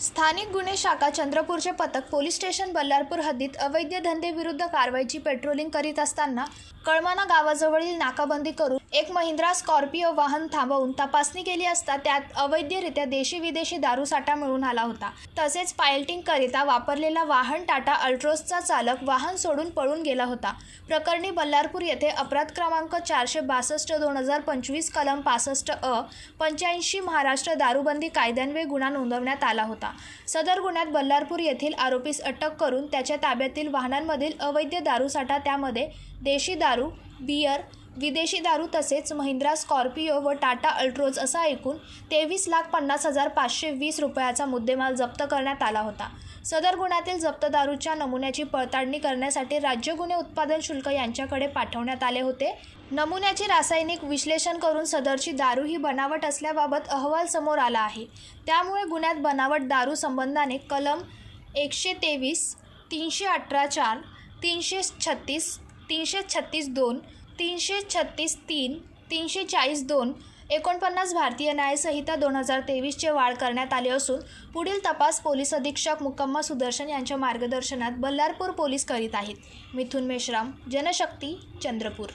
स्थानिक गुन्हे शाखा चंद्रपूरचे पथक पोलीस स्टेशन बल्लारपूर हद्दीत अवैध धंदेविरुद्ध कारवाईची पेट्रोलिंग करीत असताना कळमाना गावाजवळील नाकाबंदी करून एक महिंद्रा स्कॉर्पिओ वाहन थांबवून तपासणी केली असता त्यात अवैधरित्या देशी विदेशी दारूसाठा मिळून आला होता. तसेच पायलटिंग करिता वापरलेला वाहन टाटा अल्ट्रोसचा चालक वाहन सोडून पळून गेला होता. प्रकरणी बल्लारपूर येथे अपराध क्रमांक चारशे बासष्ट दोन हजार पंचवीस कलम पासष्ट अ पंच्याऐंशी महाराष्ट्र दारूबंदी कायद्यान्वये गुन्हा नोंदवण्यात आला होता. सदर गुन्ह्यात बल्लारपूर येथील आरोपीस अटक करून त्याच्या ताब्यातील वाहनांमधील अवैध दारूसाठा त्यामध्ये देशी दारू बियर विदेशी दारू तसेच महिंद्रा स्कॉर्पिओ व टाटा अल्ट्रोज असा एकूण तेवीस लाख पन्नास हजार पाचशे वीस रुपयाचा मुद्देमाल जप्त करण्यात आला होता. सदर गुन्ह्यातील जप्त दारूच्या नमुन्याची पडताळणी करण्यासाठी राज्य गुन्हे उत्पादन शुल्क यांच्याकडे पाठवण्यात आले होते. नमुन्याचे रासायनिक विश्लेषण करून सदरची दारू ही बनावट असल्याबाबत अहवाल समोर आला आहे. त्यामुळे गुन्ह्यात बनावट दारू संबंधाने कलम एकशे तेवीस तीनशे अठरा चार तीनशे छत्तीस तीनशे छत्तीस दोन तीनशे छत्तीस तीन तीनशे चाळीस दोन एकोणपन्नास भारतीय न्यायसंहिता दोन हजार तेवीसचे वाढ करण्यात आले असून पुढील तपास पोलीस अधीक्षक मुकम्मा सुदर्शन यांच्या मार्गदर्शनात बल्लारपूर पोलीस करीत आहेत. मिथुन मेश्राम जनशक्ती चंद्रपूर.